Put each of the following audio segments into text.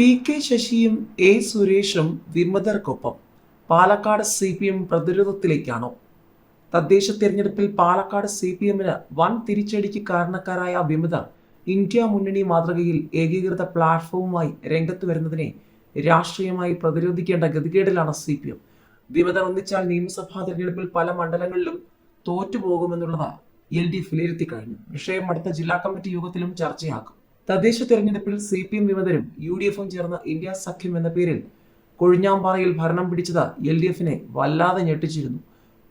P K ശശിയും A സുരേഷും വിമതർക്കൊപ്പം പാലക്കാട് സി പി എം പ്രതിരോധത്തിലേക്കാണോ? തദ്ദേശ തിരഞ്ഞെടുപ്പിൽ പാലക്കാട് സി പി എമ്മിന് വൻ തിരിച്ചടിക്ക് കാരണക്കാരായ വിമതർ ഇന്ത്യ മുന്നണി മാതൃകയിൽ ഏകീകൃത പ്ലാറ്റ്ഫോമുമായി രംഗത്ത് വരുന്നതിനെ രാഷ്ട്രീയമായി പ്രതിരോധിക്കേണ്ട ഗതികേടിലാണ് സി പി എം. വിമതർ ഒന്നിച്ചാൽ നിയമസഭാ തിരഞ്ഞെടുപ്പിൽ പല മണ്ഡലങ്ങളിലും തോറ്റുപോകുമെന്നുള്ളത് എൽ ഡി എഫ് വിലയിരുത്തി കഴിഞ്ഞു വിഷയം അടുത്ത ജില്ലാ കമ്മിറ്റി യോഗത്തിലും ചർച്ചയാക്കും. തദ്ദേശ തെരഞ്ഞെടുപ്പിൽ സി പി എം വിമതരും യു ഡി എഫും ചേർന്ന ഇന്ത്യ സഖ്യം എന്ന പേരിൽ കൊഴിഞ്ഞാമ്പാറയിൽ ഭരണം പിടിച്ചത് എൽ ഡി എഫിനെ വല്ലാതെ ഞെട്ടിച്ചിരുന്നു.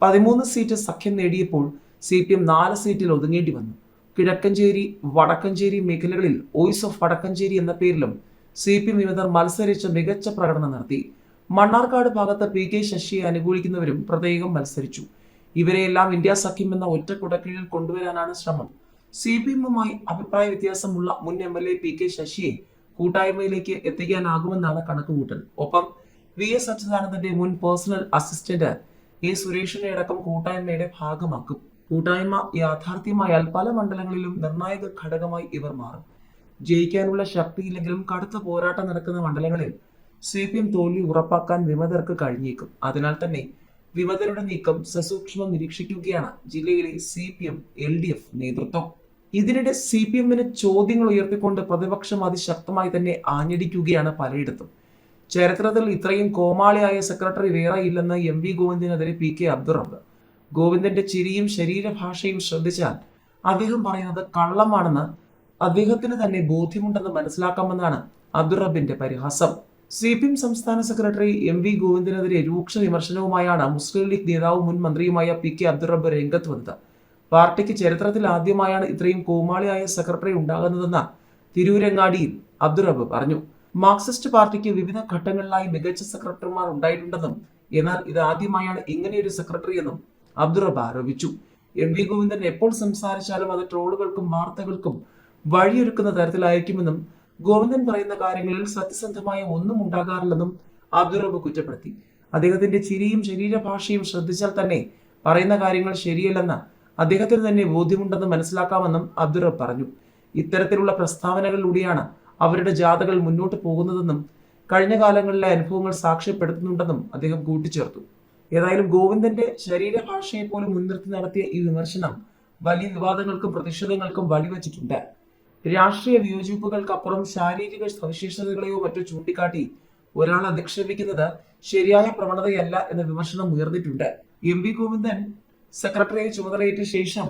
പതിമൂന്ന് സീറ്റ് സഖ്യം നേടിയപ്പോൾ സി പി എം നാല് സീറ്റിൽ ഒതുങ്ങേണ്ടി വന്നു. കിഴക്കഞ്ചേരി വടക്കഞ്ചേരി മേഖലകളിൽ വോയിസ് ഓഫ് വടക്കഞ്ചേരി എന്ന പേരിലും സി പി എം വിമതർ മത്സരിച്ച് മികച്ച പ്രകടനം നടത്തി. മണ്ണാർക്കാട് ഭാഗത്ത് പി കെ ശശിയെ അനുകൂലിക്കുന്നവരും പ്രത്യേകം മത്സരിച്ചു. ഇവരെയെല്ലാം ഇന്ത്യ സഖ്യം എന്ന ഒറ്റ കുടക്കീഴിൽ കൊണ്ടുവരാനാണ് ശ്രമം. സി പി എമ്മുമായി അഭിപ്രായ വ്യത്യാസമുള്ള മുൻ M L A P K ശശിയെ കൂട്ടായ്മയിലേക്ക് എത്തിക്കാനാകുമെന്നാണ് കണക്കുകൂട്ടൽ. ഒപ്പം വി എസ് അച്യുതാനന്ദന്റെ മുൻ പേഴ്സണൽ അസിസ്റ്റന്റ് എ സുരേഷിനെ അടക്കം കൂട്ടായ്മയുടെ ഭാഗമാക്കും. കൂട്ടായ്മ യാഥാർത്ഥ്യമായാൽ പല മണ്ഡലങ്ങളിലും നിർണായക ഘടകമായി ഇവർ മാറും. ജയിക്കാനുള്ള ശക്തിയില്ലെങ്കിലും കടുത്ത പോരാട്ടം നടക്കുന്ന മണ്ഡലങ്ങളിൽ സി പി എം തോൽവി ഉറപ്പാക്കാൻ വിമതർക്ക് കഴിഞ്ഞേക്കും. അതിനാൽ തന്നെ വിമതരുടെ നീക്കം സസൂക്ഷ്മം നിരീക്ഷിക്കുകയാണ് ജില്ലയിലെ C P M L D F നേതൃത്വം. ഇതിനിടെ സി പി എമ്മിന് ചോദ്യങ്ങൾ ഉയർത്തിക്കൊണ്ട് പ്രതിപക്ഷം അതിശക്തമായി തന്നെ ആഞ്ഞടിക്കുകയാണ് പലയിടത്തും. ചരിത്രത്തിൽ ഇത്രയും കോമാളിയായ സെക്രട്ടറി വേറെ ഇല്ലെന്ന് എം വി ഗോവിന്ദിനെതിരെ പി കെ അബ്ദുറബ് ഗോവിന്ദന്റെ ചിരിയും ശരീരഭാഷയും ശ്രദ്ധിച്ചാൽ അദ്ദേഹം പറയുന്നത് കള്ളമാണെന്ന് അദ്ദേഹത്തിന് തന്നെ ബോധ്യമുണ്ടെന്ന് മനസ്സിലാക്കാമെന്നാണ് അബ്ദുറബിന്റെ പരിഹാസം. സി പി എം സംസ്ഥാന സെക്രട്ടറി എം വി ഗോവിന്ദനെതിരെ രൂക്ഷ വിമർശനവുമായാണ് മുസ്ലിം ലീഗ് നേതാവും മുൻ മന്ത്രിയുമായ പി കെ അബ്ദുറബ് രംഗത്ത് വന്നത്. പാർട്ടിക്ക് ചരിത്രത്തിൽ ആദ്യമായാണ് ഇത്രയും കോമാളിയായ സെക്രട്ടറി ഉണ്ടാകുന്നതെന്ന് തിരൂരങ്ങാടിയിൽ അബ്ദുറബ് പറഞ്ഞു. മാർക്സിസ്റ്റ് പാർട്ടിക്ക് വിവിധ ഘട്ടങ്ങളിലായി മികച്ച സെക്രട്ടറിമാർ ഉണ്ടായിട്ടുണ്ടെന്നും എന്നാൽ ഇത് ആദ്യമായാണ് ഇങ്ങനെയൊരു സെക്രട്ടറി എന്നും അബ്ദുറബ് ആരോപിച്ചു. എം വി ഗോവിന്ദൻ എപ്പോൾ സംസാരിച്ചാലും അത് ട്രോളുകൾക്കും വാർത്തകൾക്കും വഴിയൊരുക്കുന്ന തരത്തിലായിരിക്കുമെന്നും ഗോവിന്ദൻ പറയുന്ന കാര്യങ്ങളിൽ സത്യസന്ധമായ ഒന്നും ഉണ്ടാകാറില്ലെന്നും അബ്ദുറബ് കുറ്റപ്പെടുത്തി. അദ്ദേഹത്തിന്റെ ചിരിയും ശരീരഭാഷയും ശ്രദ്ധിച്ചാൽ തന്നെ പറയുന്ന കാര്യങ്ങൾ ശരിയല്ലെന്ന് അദ്ദേഹത്തിന് തന്നെ ബോധ്യമുണ്ടെന്ന് മനസ്സിലാക്കാമെന്നും അബ്ദുറബ് പറഞ്ഞു. ഇത്തരത്തിലുള്ള പ്രസ്താവനകളിലൂടെയാണ് അവരുടെ ജാഥകൾ മുന്നോട്ട് പോകുന്നതെന്നും കഴിഞ്ഞ കാലങ്ങളിലെ അനുഭവങ്ങൾ സാക്ഷ്യപ്പെടുത്തുന്നുണ്ടെന്നും അദ്ദേഹം കൂട്ടിച്ചേർത്തു. ഏതായാലും ഗോവിന്ദന്റെ ശരീരഭാഷയെ പോലും മുൻനിർത്തി നടത്തിയ ഈ വിമർശനം വലിയ വിവാദങ്ങൾക്കും പ്രതിഷേധങ്ങൾക്കും വഴിവെച്ചിട്ടുണ്ട്. രാഷ്ട്രീയ വിയോജിപ്പുകൾക്കപ്പുറം ശാരീരിക സവിശേഷതകളെയോ മറ്റോ ചൂണ്ടിക്കാട്ടി ഒരാൾ അധിക്ഷേപിക്കുന്നത് ശരിയായ പ്രവണതയല്ല എന്ന വിമർശനം ഉയർന്നിട്ടുണ്ട്. എം വി ഗോവിന്ദൻ സെക്രട്ടറിയെ ചുമതലയേറ്റ ശേഷം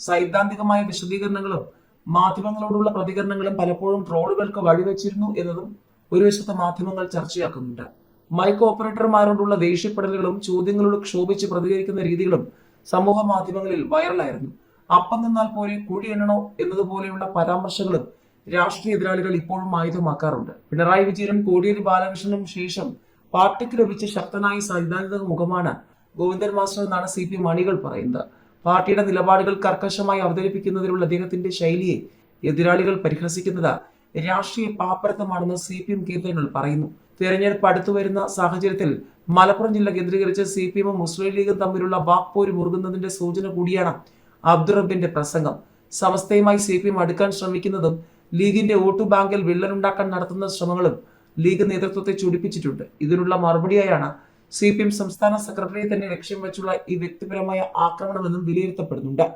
സൈദ്ധാന്തികമായ വിശദീകരണങ്ങളും മാധ്യമങ്ങളോടുള്ള പ്രതികരണങ്ങളും പലപ്പോഴും ട്രോളുകൾക്ക് വഴിവെച്ചിരുന്നു എന്നതും ഒരു വശത്തെ മാധ്യമങ്ങൾ ചർച്ചയാക്കുന്നുണ്ട്. മൈക്ക് ഓപ്പറേറ്റർമാരോടുള്ള ദേഷ്യപ്പെടലുകളും ചോദ്യങ്ങളോട് ക്ഷോഭിച്ച് പ്രതികരിക്കുന്ന രീതികളും സമൂഹ മാധ്യമങ്ങളിൽ വൈറലായിരുന്നു. അപ്പം നിന്നാൽ പോലെ കുഴി എണ്ണണോ എന്നതുപോലെയുള്ള പരാമർശങ്ങളും രാഷ്ട്രീയ എതിരാളികൾ ഇപ്പോഴും ആയുധമാക്കാറുണ്ട്. പിണറായി വിജയനും കോടിയേരി ബാലകൃഷ്ണനും ശേഷം പാർട്ടിക്ക് ലഭിച്ച ശക്തനായ സൈദ്ധാന്തിക മുഖമാണ് ഗോവിന്ദൻ മാസ്റ്റർ എന്നാണ് സി പി മണികൾ പറയുന്നത്. പാർട്ടിയുടെ നിലപാടുകൾ കർക്കശമായി അവതരിപ്പിക്കുന്നതിലുള്ള അദ്ദേഹത്തിന്റെ ശൈലിയെ എതിരാളികൾ പരിഹസിക്കുന്നത് രാഷ്ട്രീയ പാപ്പരത്തമാണെന്ന് സി പി എം കേന്ദ്രങ്ങൾ പറയുന്നു. തെരഞ്ഞെടുപ്പ് അടുത്തു വരുന്ന സാഹചര്യത്തിൽ മലപ്പുറം ജില്ല കേന്ദ്രീകരിച്ച് സി പി എമ്മും മുസ്ലിം ലീഗും തമ്മിലുള്ള വാക്പോര് മുറുകുന്നതിന്റെ സൂചന കൂടിയാണ് അബ്ദുറബിന്റെ പ്രസംഗം. സമസ്തയുമായി സി പി എം അടുക്കാൻ ശ്രമിക്കുന്നതും ലീഗിന്റെ വോട്ട് ബാങ്കിൽ വിള്ളലുണ്ടാക്കാൻ നടത്തുന്ന ശ്രമങ്ങളും ലീഗ് നേതൃത്വത്തെ ചുടിപ്പിച്ചിട്ടുണ്ട്. ഇതിനുള്ള മറുപടിയായാണ് സി പി എം സംസ്ഥാന സെക്രട്ടറിയെ തന്നെ ലക്ഷ്യം വെച്ചുള്ള ഈ വ്യക്തിപരമായ ആക്രമണമെന്നും വിലയിരുത്തപ്പെടുന്നുണ്ട്.